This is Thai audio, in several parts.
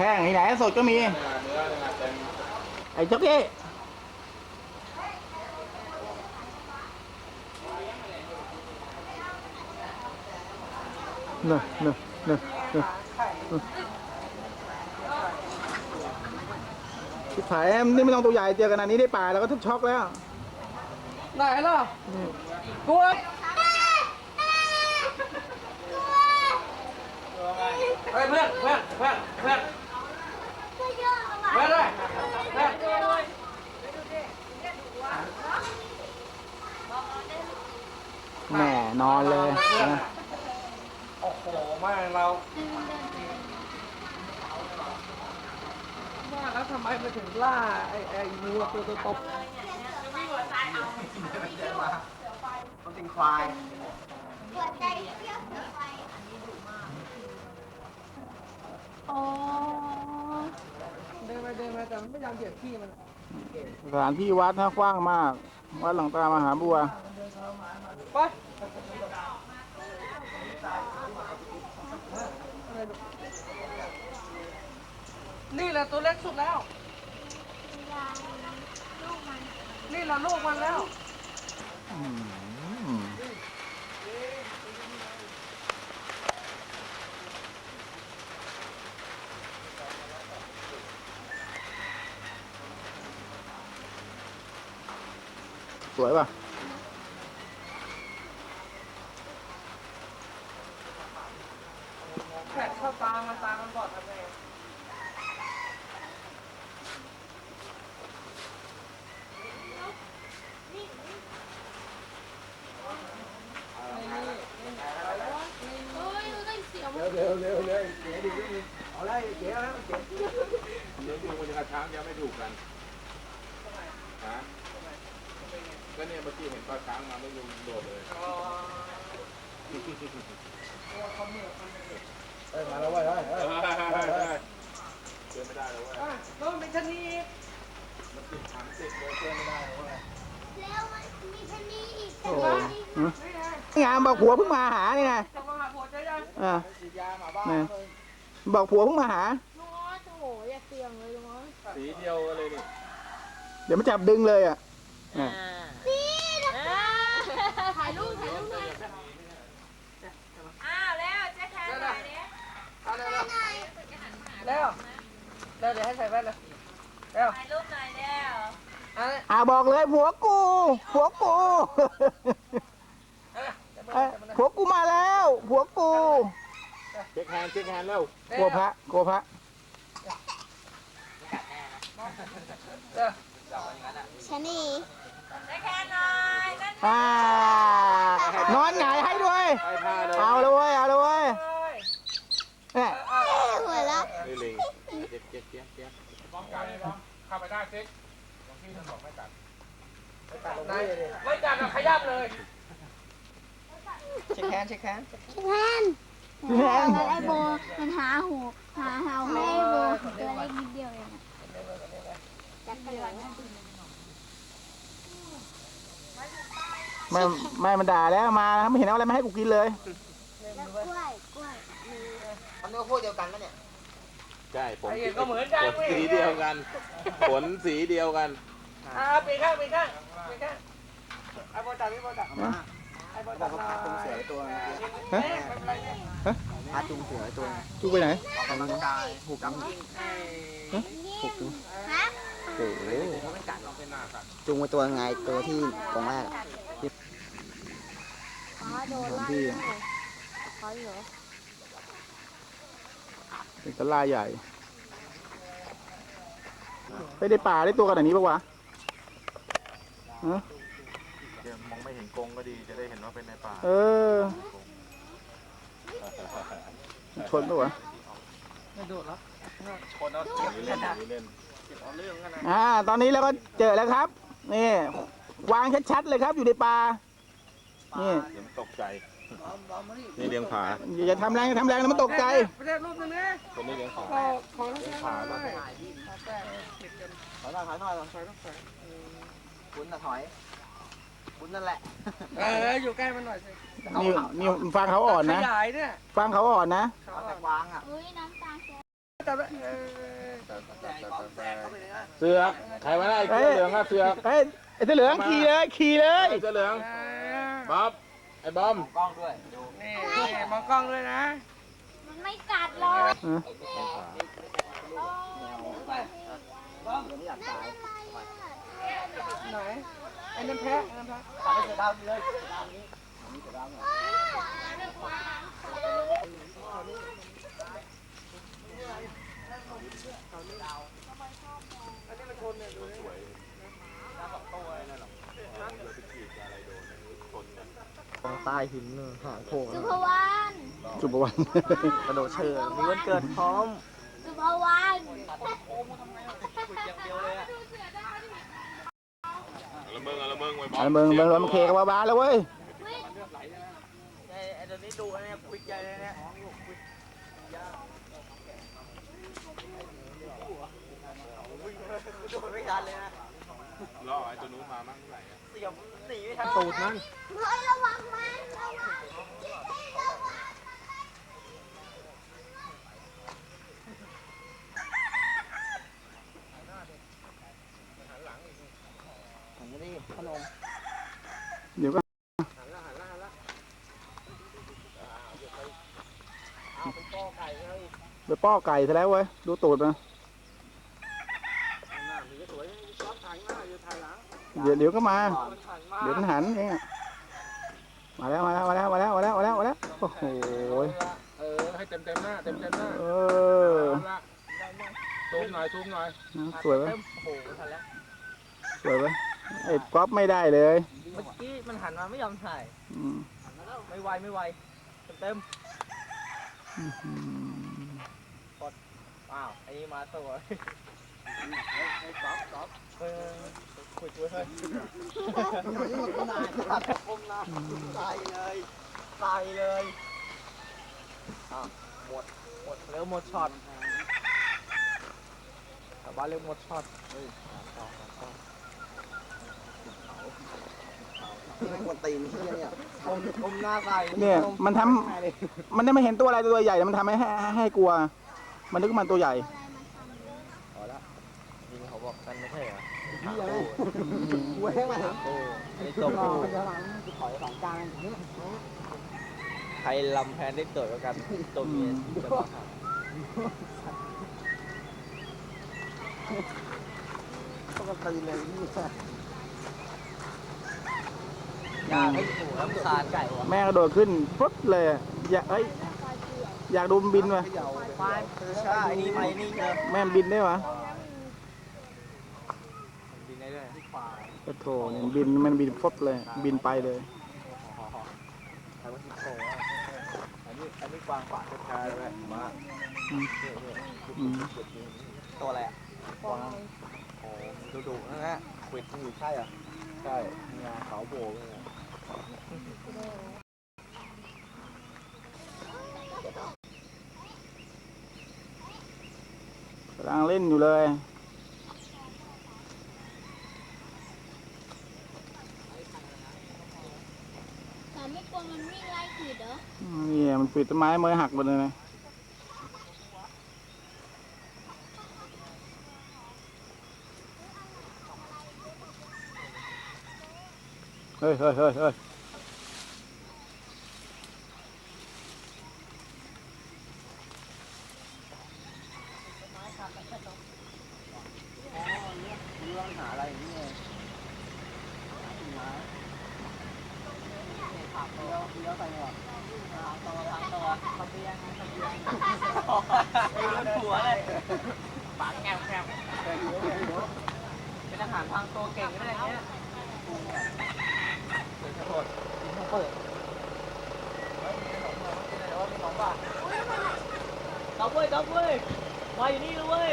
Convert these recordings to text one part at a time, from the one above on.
ห้งที่ไหนสดก็มีเนื้อเนื้อเนื้อเต็มไอ้เจ้าเก้เนอะเนอะเนอะเนอะชิบหายนี่ไม่ต้องตัวใหญ่เจอกันอันนี้ได้ป่าแล้วก็ทุบช็อกแล้ว ไหนล่ะกลัวเฮ้ยเพื่อนเพื่อนเพื่อนเพื่อนเพื่อนเลยเพื่อน แหม่นอนเลยนะโอ้โหแม่งเราว่าแล้วทำไมมาถึงล่าไอ้ไอ้งูตัวโตๆต้องเป็นควายอ๋อเดิ นไปเดินไปแต่มันไม่ยอมเหยียบขี้มันสถานที่วัดนะกว้างมาก วัดหลังตามหาบัว ไปนี่แหละตัวเล็กสุดแล้ว นี่แหละลูกมันแล้ว วยป่ะ แขกเข้าตามันตามันบอดทำไงเดี๋ยวเดี๋ยวเดี๋ยวเดี๋ยวเดี๋ยวดูนิดนึงเอาไรเดี๋ยวแล้วเดี๋ยวเดี๋ยวดูมันจะกระช้างยังไม่ถูกกันฮะ ก็เนี่ยเมื่อกี้เห็นปลาช้างมาไม่รู้โดดเลยเอ้ยมาแล้วเว้ยเฮ้ยเฮ้ยเฮ้ยเฮ้ยเดินไม่ได้แล้วเว้ยอะน้องเป็นชะนีมันติดถังติดเลยเดินไม่ได้แล้วเว้ยแล้วมันมีชะนีอีกโอ้โหนี่ไงงามบอกผัวเพิ่งมาหานี่ไงจะมาหาผัวใจยังอ่าฉีดยาหมาบ้านี่เลยบอกผัวเพิ่งมาหาน้อยโอ้โหอย่าเสี่ยงเลยน้อยสีเดียวกันเลยนี่เดี๋ยวมันจับดึงเลยอะอะ นี่ถ่ายรูปถ่ายรูปหน่อย อ้าวแล้วเจ๊แทนหน่อยดิ เอาเร็วเร็วเร็วเร็วเดี๋ยวให้ใส่แว่นเลยเร็วถ่ายรูปหน่อยเร็วเอาเลยอ่าบอกเลยผัวกูผัวกูเอาเลยจับมือเอ้ยจับมือเลยผัวกูมาแล้วผัวกูเช็คแฮนด์เช็คแฮนด์เร็วกลัวพระกลัวพระเร็วชะนีเจ๊แทนหน่อยนั่นอ่านอนหงายให้ด้วยให้ท่าเลยเอาเลยเว้ยเอาเลยเว้ยเฮ้ยเนี่ยหัวแล้วนี่ลิงเจ็บเจ็บเจ็บเจ็บป้องกัน เข้าไปได้เช็คของพี่ท่านบอกไม่กัดได้ไม่จับหรอกขยับเลยเช็คแฮนด์เช็คแฮนด์แทนแล้วไอ้โบมันหาหูหาหาหูไอ้โบตัวเล็กนิดเดียวเองอะจับกันก่อนนะไม่ไม่มันด่าแล้วมาไม่เห็นเอาอะไรมาให้กูกินเลย แล้วกล้วยกล้วย มันนึกว่าพวกเดียวกันแล้วเนี่ย ใช่ผมไอ้เห็นก็เหมือนกันขนสีเดียวกันขนสีเดียวกันอ่าปีข้างปีข้างปีข้างไอ้โบจับพี่โบจับไอ้โบจับหน่อยจุงเสือตัวเอ๊ะไม่เป็นไรเนี่ยพาจุงเสือตัวกูไปไหนออกกำลังกายผูกกำฮะโอ้โหไม่กัดหรอกจุงไปตัวไงตัวที่ตรงแรกอะอ๋อโดนของไล่พี่เขาเหรอ เป็นตะลาใหญ่ ไปได้ป่าได้ตัวขนาดนี้ปะวะฮะเดี๋ยวมองไม่เห็นกรงก็ดีจะได้เห็นว่าเป็นในป่าเออ ชนปะวะไม่โดดแล้วคนเอาเล่นเล่นอ่า ตอนนี้เราก็เจอแล้วครับ นี่ วางชัดๆเลยครับอยู่ในป่า นี่ เดี๋ยวมันตกใจ นี่เลี้ยงผาอย่าทำแรงอย่าทำแรงนะมันตกใจไปได้รูปหนึงนะคนนี้เลี้ยงผาขอขอต้องใช้มาด้วยถอยหน่อยถอยหน่อยถอยต้องถอยคุณน่ะถอยคุณนั่นแหละเอออยู่ใกล้มันหน่อยสินี่นี่ฟังเขาอ่อนขนะยายเนี่ยฟังเขาอ่อนนะเอาแต่กวางอะเฮ้ยน้ำตาแกเสือกใครวะน่ะไอ้เสื้อเหลืองอะเสือกเฮ้ยไอ้เสื้อเหลืองขี่เลยขี่เลยไอ้เสื้อเหลืองบ๊อบ ไอ้บอมกล้องด้วยนี่มองกล้องด้วยนะมันไม่กัดหรอกไหนไอ้นั่นแพ้ไอ้นั่นแพ้ตัดไปเสือดาวเลยตรงใต้หินเนอะหางโผล่สุภวรรณสุภวรรณกระโดดเชิญมีวันเกิดพร้อม สุภวรรณละเมิงละเมิงไว้บออัมนเบิงเบิงมันเคกับบ้าๆแล้วเว้ย ไอ้ไอ้ตัวนี้ดูเนี่ยควิกใหญ่เลยเนี่ยโดดไม่ทันเลยนะ รอไอ้ตัวนู้นมามั่งเท่าไหร่อะ เสียบหนีไม่ทันตูดนั่นเฮ้ยระวังมันระวังระวังหันมาดิขนมเดี๋ยวก็ไปป้อไก่ซะแล้วเว้ย ดูตูดมา ดี๋ยวเดี๋ยวก็มา เดี๋ยวมันหันเองอะมาแล้วมาแล้วมาแล้วมาแล้วมาแล้วมาแล้วมาแล้วโอ้โหเออให้เต็มเต็มหน้าเต็มเต็มหน้าเออซูมหน่อยซูมหน่อยสวยไหมโอ้โหทันแล้วสวยไหมไอ้ก๊อฟไม่ได้เลยเมื่อกี้มันหันมาไม่ยอมถ่ายไม่ไวไม่ไวเต็มอื้อหือๆอ้าวไอ้นี่มาตัวเออคุยคุยเฮ้ย ก้มหน้าใส่เลยใส่เลยอ้าวหมด หมดเร็วหมดช็อตกลับบ้านเร็วหมดช็อตเฮ้ยสามต่อสามต่อไม่ควรตีนที่เนี่ยก้มก้มหน้าใส่เนี่ยมันทำมันได้ไม่เห็นตัวอะไรตัวใหญ่แต่มันทำให้ให้ให้กลัว มันนึกว่ามันตัวใหญ่ พอละยิงเขาบอกกันไม่ใช่เหรอ พี่อะไรกูแห้งมาโอ้อันนี้ตัวผู้ใครลำแพนได้เกิดกว่ากันตัวเมียจะมาหาก็ตีเลยนี่อยากให้หนูน้ำคานไก่วะแม่กระโดดขึ้นปุ๊บเลยอะอยากเอ้ยอยากดูมันบินวะควายใช่ไอ้นี่ไปนี่เจอแม่มันบินได้วะ บินได้ด้วยควาย โอ้โถเนี่ยบินมันบินฟบเลย บินไปเลยอันนี้อันนี้กวางป่าชาเลยมาตัวอะไรอะกวางโอ้ดูดูนะฮะควิดอยู่ใช่อะใช่งาขาวโบกเลยอะ กำลังเล่นอยู่เลย แต่ ไม่กลัวมันวิ่งไล่ขีดเหรอนี่มันปิดต้นไม้เมยหักหมดเลยนะเฮ้ยเฮ้ยเฮ้ยเฮ้ยหาอะไรอย่างนี้ไง ผักตัวเลี้ยวใส่หมวกผักตัวผักตัวผักเบี้ยงผักเบี้ยไอ้รถหัวเลยปังแงวแงวเป็นอาหารทางตัวเก่งอะไรเงี้ยเปิดโทษเขาเปิดก๊อฟเว้ยก๊อฟเว้ยมาอยู่นี่เลยเว้ย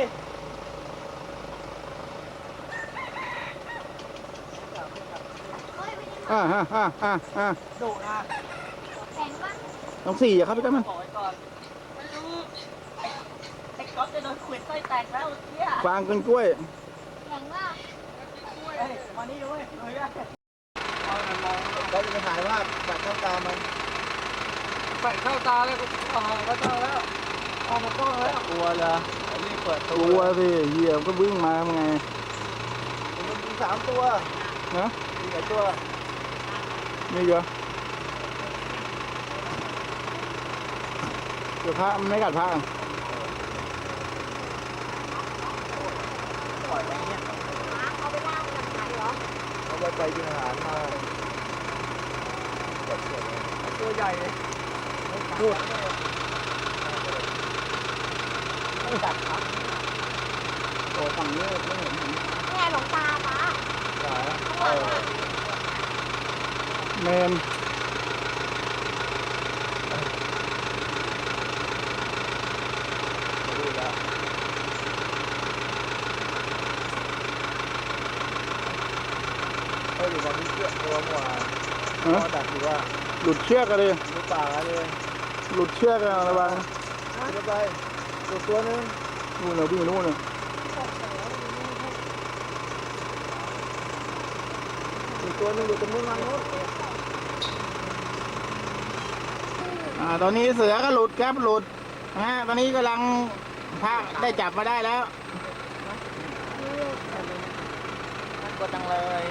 อ่าอ่าอ่าอ่าอ่าดุนะแข็งปะต้องสี่อย่าเข้าไปใกล้มัน บอกไว้ก่อนไม่รู้ไอ้ไอ้ก๊อฟจะโดนขวิดไส้แตกแล้วเนี่ยฟางกินกล้วย แข็งปะเฮ้ยมานี่ด้วยเฮ้ยเอามันมองเราจะไปถ่ายว่าแบบเข้าตามันใส่เข้าตาเลยกูถ่ายก็เจอแล้วอ๋อมากล้องแล้วกลัวเลยรีบเปิดกตัวลัวสิเหี้ยมันก็วิ่งมาทำไง มันมีสามตัวฮะ มีหลายตัว นี่เหรอเดี๋ยวพระมันไม่กัดพระปล่อยไว้เนี่ยเอาไปล่างกับไหนเหรอเอาไว้ไปกินอาหารมาตัวใหญ่เลยพูดไม่กัดครับโอ้ฝั่งนี้ไม่เห็น นี่ไงหลวงตาปะ ขา ข้างหลังอะ เมนดูแล้วเอยู่ตอนนี้เชือกตัวหมวฮะก็ดักอยู่ว่าหลุดเชือกกันเลยดูป่าเลยหลุดเชือกกันระวังขึ้นไปตัวตัวนึงนู่นเลยวิ่งนู่นเลยอีกตัวนึงอยู่ตรงนู้นมาโน้น อ่าตอนนี้เสือก็หลุดครับหลุดนะฮะตอนนี้กำลังพระได้จับมาได้แล้วน่ากลัวจังเลย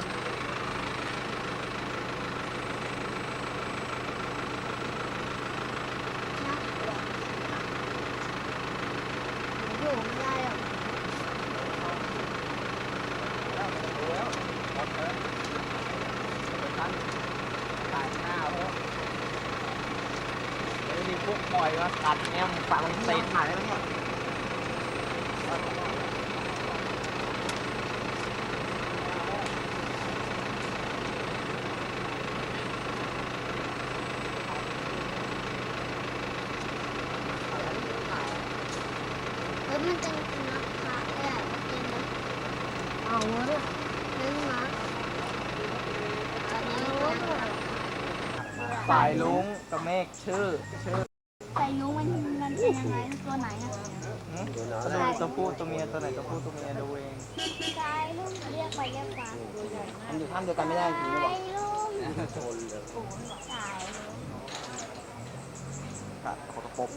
อยู่ไม่ได้หรอก ตายหน้าเพราะเดี๋ยวมีพวกปล่ อยมากัดเนี่ยมึงฟังเซนหายแล้วเนี่ยเฮ้ยมันจะกินนักพระเลยอะมันกินนะเอาวะเนี่ยเล่นมาตอนนี้รู้ สายลุงกับเมฆชื่อชื่อ ใส่นุ้งมันมันเป็นยังไงตัวไหนอะตัวไหนตัวผู้ตัวเมียตัวไหนตัวผู้ตัวเมียดูเองชายลุงเรียกไปเรียกมามันอยู่ท่ามเดียวกันไม่ได้จริงหรือเปล่าลุงชนเลยลุงขาดเขาตะปบ